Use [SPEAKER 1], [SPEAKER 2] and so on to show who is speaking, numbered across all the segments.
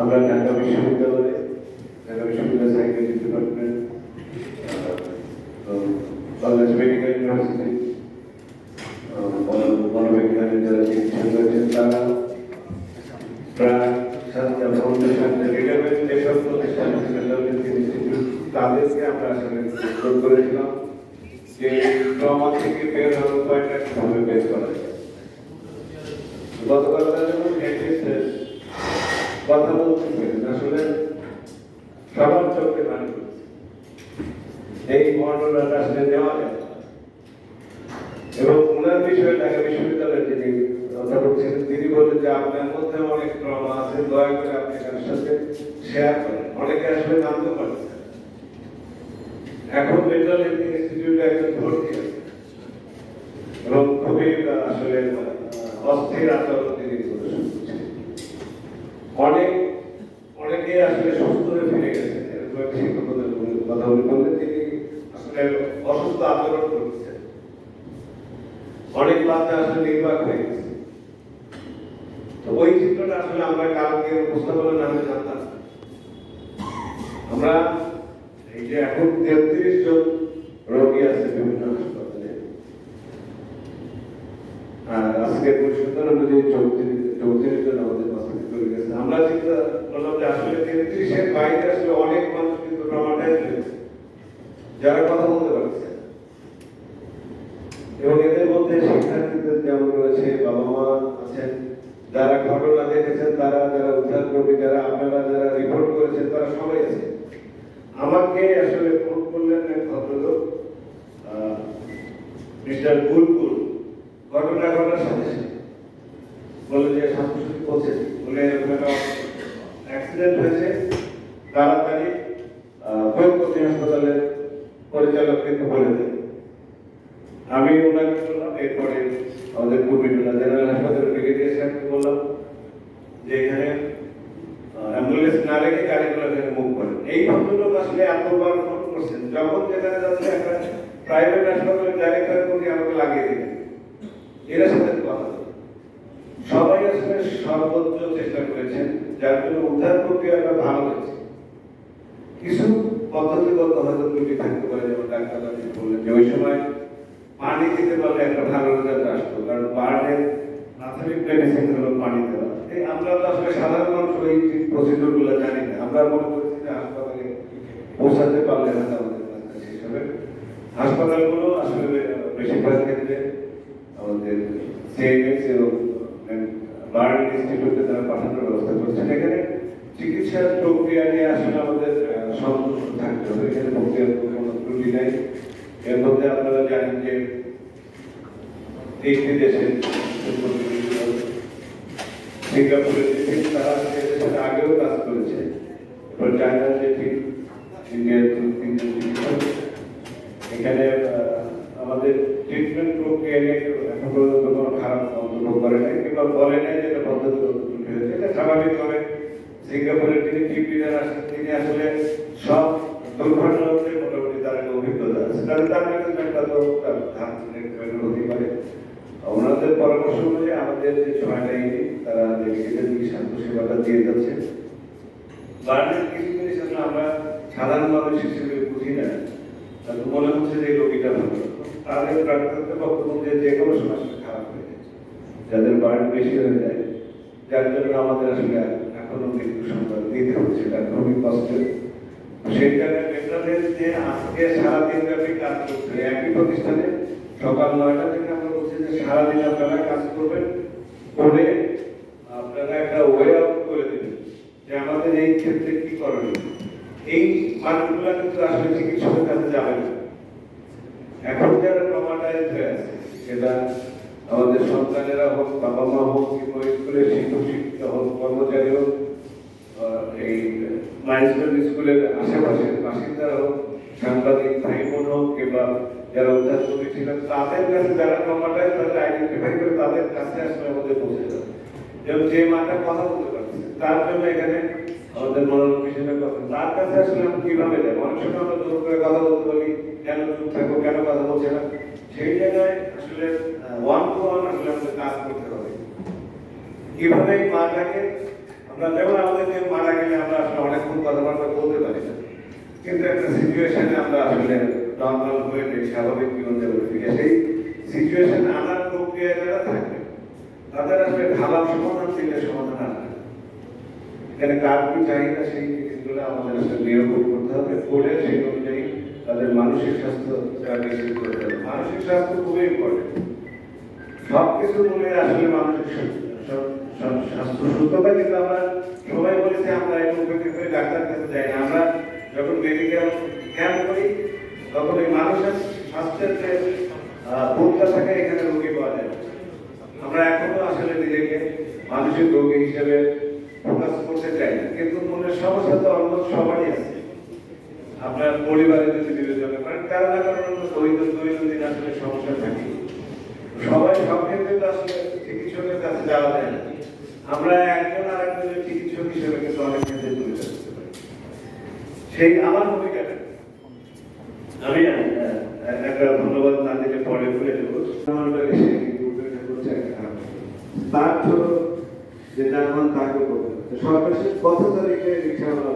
[SPEAKER 1] আমরা ঢাকা বিশ্ববিদ্যালয়ে, ঢাকা বিশ্ববিদ্যালয় সাইকেল ডিপার্টমেন্ট বাংলাদেশ মেডিকেল ইউনিভার্সিটি মনোবিজ্ঞানের যারা চিকিৎসক রয়েছেন তারা। তাদেরকে আমরা আসলে করেছিলাম। যে থেকে বের হওয়ার উপায়টা কীভাবে বের করা যায়? গতকাল যখন কথা বলতে আসলে সবার চোখে পানি এই বর্ণনাটা আসলে দেওয়া যায়। এবং ওনার বিষয়ে বিশ্ববিদ্যালয়ের যিনি কথা বলছিলেন তিনি বলেন যে আপনার মধ্যে অনেক ট্রমা আছে, দয়া করে আপনি কারোর সাথে শেয়ার করেন। অনেকে আসলে জানতে পারছে না। এখন মেন্টাল ইনস্টিটিউটে একজন ভর্তি আছে। এবং খুবই আসলে অস্থির আচরণ তিনি প্রদর্শন অনেক, অনেকে আসলে সুস্থ ফিরে গেছেন কথা উনি বললেন, তিনি আসলে অসুস্থ আচরণ করছেন অনেক বাচ্চা আসলে নির্বাক হয়ে গেছে। তো ওই চিত্রটা আসলে আমরা কালকে উপস্থাপনা নামে জানতাম। আমরা এই যে এখন তেত্রিশ জন রোগী আছে বিভিন্ন হাসপাতালে আর আজকে পরিষদের অনুযায়ী চৌত্রিশ চৌত্রিশ জন আমাদের হসপিটাল করে গেছে। আমরা চিন্তা করলাম যে আসলে তেত্রিশের বাইরে আসলে অনেক মানুষ কিন্তু ট্রমাটাইজ হয়েছে যারা কথা বলতে পারছে এবং এদের মধ্যে শিক্ষার্থীদের যেমন রয়েছে, বাবা মা আছেন, যারা ঘটনা দেখেছেন, তারা যারা উদ্ধার করবে যারা আপনারা যারা রিপোর্ট করেছেন, তারা সবাই আছে। আমাকে আসলে ফোন করলেন এক ভদ্রলোক মিস্টার বুলবুল ঘটনা ঘটার সাথে বলে যে স্বাস্থ্যসচিব বলছে বলে এরকম একটা অ্যাক্সিডেন্ট হয়েছে তাড়াতাড়ি কৈকতি হাসপাতালের পরিচালককে বলে দেয় আমি ওনাকে বললাম এরপরে আমাদের কুমিল্লা জেনারেল হাসপাতালের ব্রিগেডিয়ার সাহেবকে বললাম যে এখানে অ্যাম্বুলেন্স না রেখে গাড়িগুলো এখানে মুভ করেন এই ভদ্রলোক আসলে এতবার ফোন করছেন যখন যেখানে যাচ্ছে একটা প্রাইভেট হাসপাতালের ডাইরেক্টর কোটি আমাকে লাগিয়ে দিলেন সাথে সবাই আসলে সর্বোচ্চ চেষ্টা করেছেন, যার জন্য উদ্ধার প্রক্রিয়াটা ভালো হয়েছে। কিছু পদ্ধতিগত হয়তো ত্রুটি থাকতে পারে, যেমন ডাক্তার বললেন যে ওই সময় পানি দিতে পারলে একটা ভালো রেজাল্ট আসতো, কারণ বার্ডের প্রাথমিক মেডিসিন হলো পানি দেওয়া। এই আমরা তো আসলে সাধারণ মানুষ, ওই প্রসিডিউরগুলো জানি না। আমরা মনে করছি যে হাসপাতালে পৌঁছাতে পারলে না আমাদের কাছে হাসপাতালগুলো আসলে বেশিরভাগ ক্ষেত্রে আমাদের সিএমএক্স এবং বার্ড ইনস্টিটিউটে তারা পাঠানোর ব্যবস্থা করছেন এখানে চিকিৎসার প্রক্রিয়া নিয়ে আসলে আমাদের সন্তুষ্ট থাকতে হবে। এখানে প্রক্রিয়ার কোনো ত্রুটি নাই। এর মধ্যে আপনারা জানেন যে তিনটি দেশের সিঙ্গাপুরের যে তারা এদের আগেও কাজ করেছে। এবার চায়নার যে টিম ইন্ডিয়ার এখানে আমাদের ট্রিটমেন্ট প্রক্রিয়া নিয়ে কোনো খারাপ করে নাই কিংবা বলে নাই যে এটা এটা স্বাভাবিকভাবে সিঙ্গাপুরের যিনি লিডার আছেন, তিনি আসলে সব দুর্ঘটনাতে মোটামুটি তার একটা অভিজ্ঞতা আছে। তাহলে তার ম্যানেজমেন্টটা তো তার ধান হতে পারে। ওনাদের পরামর্শ অনুযায়ী আমাদের যে ছয়টা ইউনিট তারা ডেডিকেটেড স্বাস্থ্য সেবাটা দিয়ে যাচ্ছে। বার্নের কিছু জিনিস আমরা সাধারণ মানুষ হিসেবে বুঝি না। তাদের মনে হচ্ছে যে রোগীটা ভালো। তাদের ডাক্তারদের বক্তব্য যে কোনো সময় আসলে খারাপ হয়ে যায় যাদের বার্ন বেশি হয়ে যায়, যার জন্য আমাদের আসলে এখনও মৃত্যু সংবাদ দিতে হচ্ছে, এটা খুবই কষ্টের। সেই মেন্টালের যে আজকে সারাদিন ব্যাপী কাজ করছে, একই প্রতিষ্ঠানে সকাল নয়টা থেকে আমরা বলছি যে সারাদিন আপনারা কাজ করবেন, করে আপনারা একটা ওয়ে আউট করে দেবেন যে আমাদের এই ক্ষেত্রে কি করণীয় এই মানুষগুলো কিন্তু আসলে চিকিৎসকের কাছে যাবে না। এখন যারা ট্রমাটাইজ হয়ে আছে সেটা আমাদের সন্তানেরা হোক বাবা মা হোক, কিংবা স্কুলের শিক্ষক, শিক্ষিকা হোক, কর্মচারী হোক এই মাইলস্টোন স্কুলের আশেপাশের বাসিন্দারা হোক, সাংবাদিক ভাই বোন হোক, কিংবা যারা উদ্ধার কর্মী ছিলেন তাদের কাছে যারা ট্রমাটাইজ তাদের আইডেন্টিফাই করে তাদের কাছে আসলে আমাদের পৌঁছে যাবে এবং যে মাটা কথা বলতে পারছে তার জন্য এখানে আমাদের মনোরম হিসেবে কথা। তার কাছে আসলে আমি কীভাবে যাব অনেক সময় আমরা জোর করে কথা বলতে বলি, কেন চুপ থাকব, কেন কথা বলছে না? সেই জায়গায় আসলে ওয়ান টু কাজ করতে হবে।
[SPEAKER 2] কীভাবে মাটাকে আমরা যেমন আমাদের মারা গেলে আমরা অনেকক্ষণ কথাবার্তা বলতে পারি কিন্তু একটা সিচুয়েশনে স্বাভাবিক সিচুয়েশন আনার প্রক্রিয়া যারা থাকবে তাদের আসলে ঢালাও সমাধান দিলে সমাধান এখানে কার কি চাহিদা করতে হবে। করে অনুযায়ী তাদের মানসিক স্বাস্থ্য মানসিক স্বাস্থ্য খুবই ইম্পর্টেন্ট সব কিছু বলে আসলে মানসিক স্বাস্থ্য- সব- সব- স্বাস্থ্য সুস্থতা কিন্তু আমরা সবাই বলেছি, আমরা এই উপকৃত হয়ে ডাক্তার কাছে যাই না। আমরা যখন মেডিকেল ক্যাম্প করি, তখন মানুষের স্বাস্থ্যের যে ভোগটা থাকে, এখানে রোগী পাওয়া যায়। আমরা এখনও আসলে নিজেকে মানসিক রোগী হিসেবে ফোকাস করতে চাই না। কিন্তু মনের সমস্যা তো অলমোস্ট সবারই আছে। আপনার পরিবারে যদি বিবেচনা করেন, কারও না কারও দৈনন্দিন দৈনন্দিন আসলে সমস্যা থাকে সবাই আসলে চিকিৎসকের কাছে যাওয়া যায় না। আমরা একজন আর একজনের চিকিৎসক হিসেবে কিন্তু অনেক ক্ষেত্রে সেই আমার ভূমিকাটা। আমি একটা ধন্যবাদ না দিলে পরে দেবো আমার
[SPEAKER 1] তার যে যানবাহন তাকে করবে সর্বশেষ কত তারিখে রিক্সাওয়ালা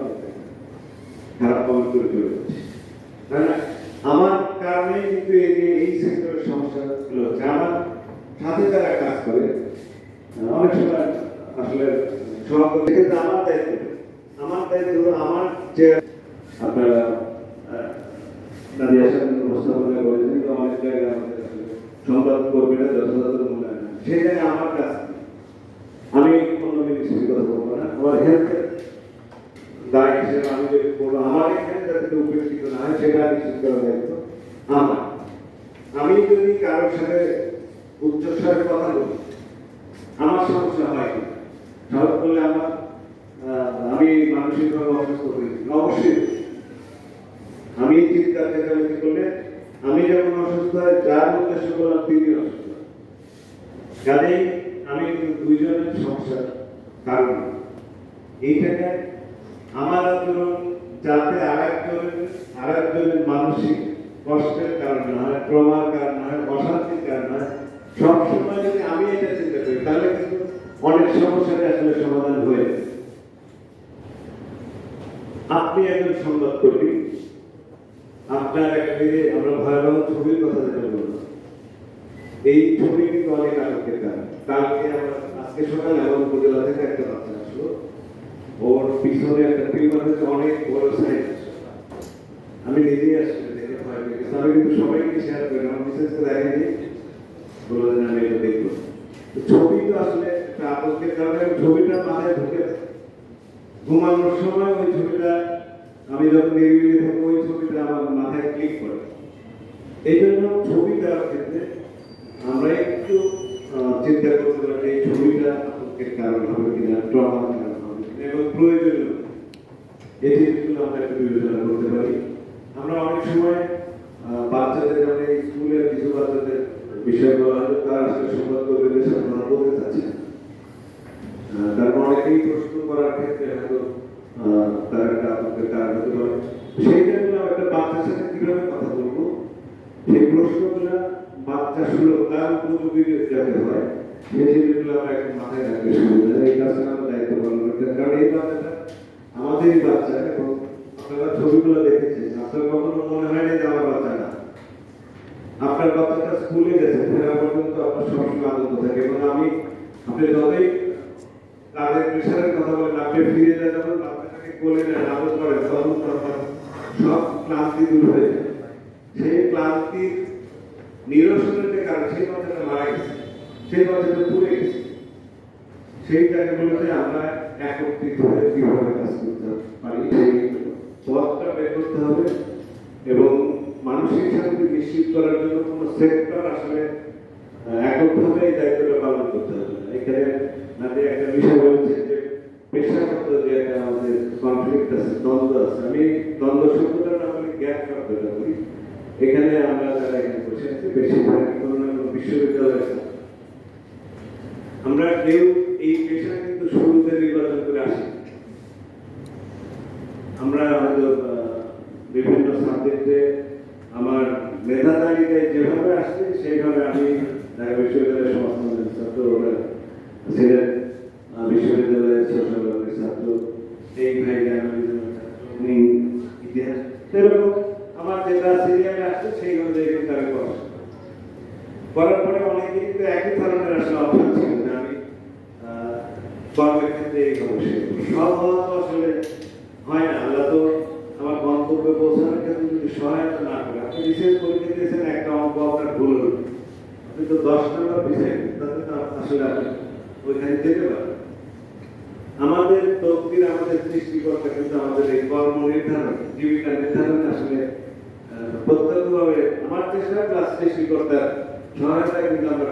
[SPEAKER 1] খারাপ করে চলে যাচ্ছে আমার কারণে কিন্তু এই যে এই সেক্টরের সমস্যাগুলো হচ্ছে আমার সাথে যারা কাজ করে। অনেক সময় আসলে সভাপতি কিন্তু আমার দায়িত্ব। আমার দায়িত্ব আমার যে আপনারা নাদিয়া সাহেব উপস্থাপনা করেছেন অনেক জায়গায় আমাদের সংবাদ কর্মীরা যথাযথ মূল্যায়ন জায়গায় আমার কাজ আমি অন্য আমার আমি যদি কারোর সাথে উচ্চস্বরে কথা বলি, আমার সমস্যা হয় স্বাভাবিক করলে আমার আমি মানসিকভাবে অসুস্থ হই। অবশ্যই। আমি চিন্তা চেঁচামেচি করলে আমি যখন অসুস্থ হয়, যার উদ্দেশ্য করলাম তিনি অসুস্থ। কাজেই আমি দুইজনের সমস্যার কারণ। এইটাকে আমার আচরণ যাতে আরেকজনের আরেকজনের মানসিক কষ্টের কারণ হয় ট্রমার কারণ হয় অশান্তির কারণ হয় সবসময় যদি আমি এটা চিন্তা করি, তাহলে কিন্তু অনেক সমস্যাটা আসলে সমাধান হয়ে আপনি একজন সংবাদ সংবাদকর্মী আপনার একটা আমরা ভয়াবহ ছবির কথা যেটা বললাম। এই ছবি কিন্তু অনেক আলোকের কারণ। কালকে আমরা, আজকে সকালে আমার উপজেলা থেকে একটা বাচ্চা আসলো। ওর পিছনে একটা টিউমার হয়েছে অনেক বড় সাইজ আমি নিজেই আসলে দেখে ভয় পেয়ে গেছি আমি কিন্তু সবাইকে শেয়ার করি আমার বিশেষ করে দেখেনি বলল আমি এটা দেখব। ছবি তো আসলে একটা আতঙ্কের কারণে ছবিটা মাথায় ঢুকে ঘুমানোর সময় ওই ছবিটা, আমি যখন নিরিবিলি থাকব, ওই ছবিটা আমার মাথায় ক্লিক করে। এই জন্য ছবি দেওয়ার ক্ষেত্রে আমরা একটু চিন্তা করতে পারি এই ছবিটা আতঙ্কের কারণ হবে কিনা ট্রমার কারণ হবে কিনা, এবং প্রয়োজনীয়। এই জিনিসগুলো আমরা একটু বিবেচনা করতে পারি। আমরা অনেক সময় বাচ্চাদের এই স্কুলের কিছু বাচ্চাদের বিষয় বলা হয় তারা আসলে সংবাদ বলতে অনেকেই প্রশ্ন করার ক্ষেত্রে হয়তো তার একটা কারণ হতে পারে। একটা বাচ্চার সাথে কীভাবে কথা বলব? সেই বাচ্চা সুলভ তার উপযোগী যাতে হয় একটু মাথায় আমাদেরই বাচ্চা এবং আপনারা ছবিগুলো দেখেছেন। আপনার কখনো মনে হয়নি যে আমার বাচ্চা না আপনার বাচ্চাটা স্কুলে গেছে, ফেরা পর্যন্ত আপনার সবসময় আনন্দ থাকে এবং আমি, আপনি যতই কাজের প্রেশারের কথা বলেন, আপনি ফিরে যায় যখন বাচ্চাটাকে কোলে নেন আদর করেন, তখন সব ক্লান্তি দূর হয়ে যায়। সেই ক্লান্তির নিরসনের যে কারণ, সেই বাচ্চাটা মারা গেছে। সেই বাচ্চাটা পুড়ে গেছে। সেই জায়গাগুলোতে আমরা একত্রিত হয়ে কীভাবে কাজ করতে পারি, সেই পথটা বের করতে হবে এবং মানসিক শান্তি নিশ্চিত করার জন্য কোনো সেক্টর আসলে এককভাবে এই দায়িত্বটা পালন করতে হবে এখানে নাদিয়া একটা বিষয় বলেছে যে পেশাগত যে একটা আমাদের কনফ্লিক্ট আছে, দ্বন্দ্ব আছে, আমি দ্বন্দ্ব শব্দটা না বলি গ্যাপ শব্দটা বলি। এখানে আমরা যারা এখানে বসে আছি বেশিরভাগ কোনো না কোনো বিশ্ববিদ্যালয় আমরা কেউ সমাজতন্ত্রের ছাত্র ওরা বিশ্ববিদ্যালয়ের সোশ্যাল ছাত্র, এই ভাই উনি ইতিহাস আমার যেটা সিরিয়ালে আসছে সেই অনুযায়ী তারা করার পরে অনেকেই কিন্তু একই ধরনের আসলে অপশন ছিল যে আমি কর্মের এই সব হওয়া তো আসলে হয় না, আল্লাহ তো আমার গন্তব্যে পৌঁছানোর ক্ষেত্রে যদি সহায়তা না করে, আপনি বিশেষ পরীক্ষা দিয়েছেন একটা অঙ্ক আপনার ভুল আপনি তো দশ পিছিয়ে তাতে তো আসলে আপনি ওইখানে যেতে পারেন আমাদের তকদির আমাদের সৃষ্টিকর্তা কিন্তু আমাদের এই কর্ম নির্ধারণ জীবিকা আসলে প্রত্যক্ষভাবে আমার চেষ্টা সহায়তায় কিন্তু আমরা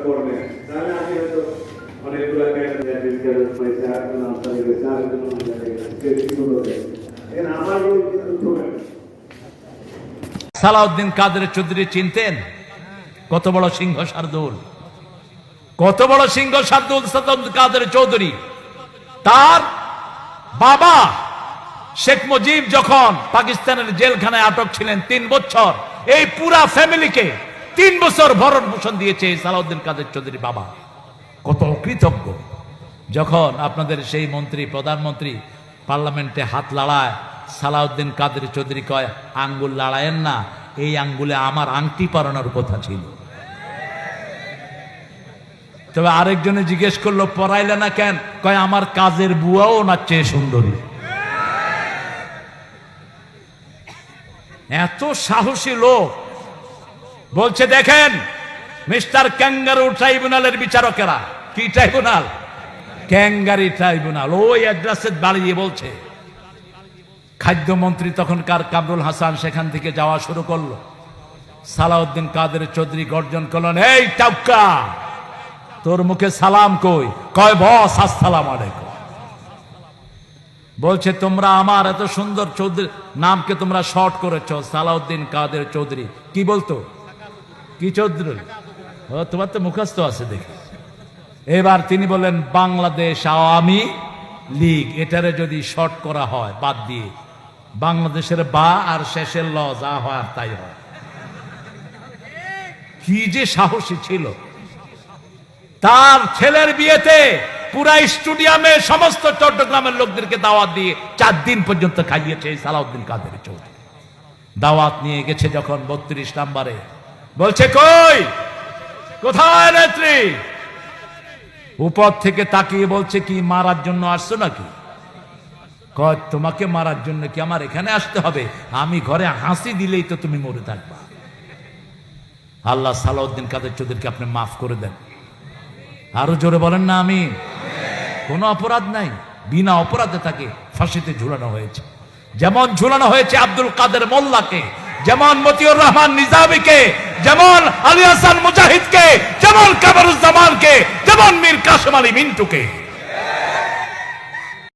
[SPEAKER 1] তাহলে আমি হয়তো অনেকগুলো।
[SPEAKER 3] সালাউদ্দিন কাদের চৌধুরী চিনতেন? কত বড় সিংহ শার্দুল? কত বড় সিংহ শার্দুল সালাউদ্দিন কাদের চৌধুরী? তার বাবা শেখ মুজিব যখন পাকিস্তানের জেলখানায় আটক ছিলেন তিন বছর, এই পুরা ফ্যামিলিকে তিন বছর ভরণ পোষণ দিয়েছে সালাউদ্দিন কাদের চৌধুরী বাবা। কত কৃতজ্ঞ যখন আপনাদের সেই মন্ত্রী, প্রধানমন্ত্রী পার্লামেন্টে হাত লড়ায়, সালাউদ্দিন কাদের চৌধুরী কয়, আঙ্গুল লড়ায়েন না, এই আঙ্গুলে আমার আংটি পরানোর কথা ছিল। তবে আরেকজনে জিজ্ঞেস করল, পড়াইলে না কেন? কয়, আমার কাজের বুয়াও ওনার চেয়ে সুন্দরী। এত সাহসী লোক। বলছে, দেখেন, মিস্টার ক্যাঙ্গারু ট্রাইব্যুনালের বিচারকেরা। কি ট্রাইব্যুনাল? ক্যাঙ্গারি ট্রাইব্যুনাল। ওই অ্যাড্রেসে দাঁড়িয়ে বলছে, খাদ্যমন্ত্রী তখনকার কামরুল হাসান সেখান থেকে যাওয়া শুরু করল। সালাউদ্দিন কাদের চৌধুরী গর্জন করলেন, এই টাউকা তোর মুখে সালাম কই? কয়, বস, আসসালাম আলাইকুম। বলছে, তোমরা আমার এত সুন্দর চৌধুরী, নামকে তোমরা শর্ট করেছ, সালাউদ্দিন কাদের চৌধুরী। কি বলতো? কি চৌধুরী? তোমার তো মুখস্থ আছে দেখি। এবার তিনি বললেন, বাংলাদেশ আওয়ামী লীগ, এটারে যদি শর্ট করা হয়, বাদ দিয়ে, বাংলাদেশের বা আর শেষের ল, যা হয় তাই হয়। কি যে সাহসী ছিল। তার ছেলের বিয়েতে পুরা স্টুডিয়ামে সমস্ত চট্টগ্রামের লোকদেরকে দাওয়াত দিয়ে চার দিন পর্যন্ত খাইয়েছে সালাউদ্দিন কাদের চৌধুরী। দাওয়াত নিয়ে গেছে যখন বত্রিশ নাম্বারে। বলছে, কই? কোথায় নেত্রী? উপর থেকে তাকিয়ে বলছে, কি, মারার জন্য আসছো নাকি? কয়, তোমাকে মারার জন্য কি আমার এখানে আসতে হবে? আমি ঘরে হাসি দিলেই তো তুমি মরে থাকবা। আল্লাহ সালাউদ্দিন কাদের চৌধুরীকে আপনি মাফ করে দেন। আরও জোরে বলেন না আমি। কোনো অপরাধ নাই। বিনা অপরাধে তাকে ফাঁসিতে ঝুলানো হয়েছে। যেমন ঝুলানো হয়েছে আব্দুল কাদের মোল্লাকে, যেমন মতিউর রহমান নিজামীকে, যেমন আলী হাসান মুজাহিদকে, যেমন কামরুজ্জামানকে, যেমন মীর কাসম আলী মিন্টুকে।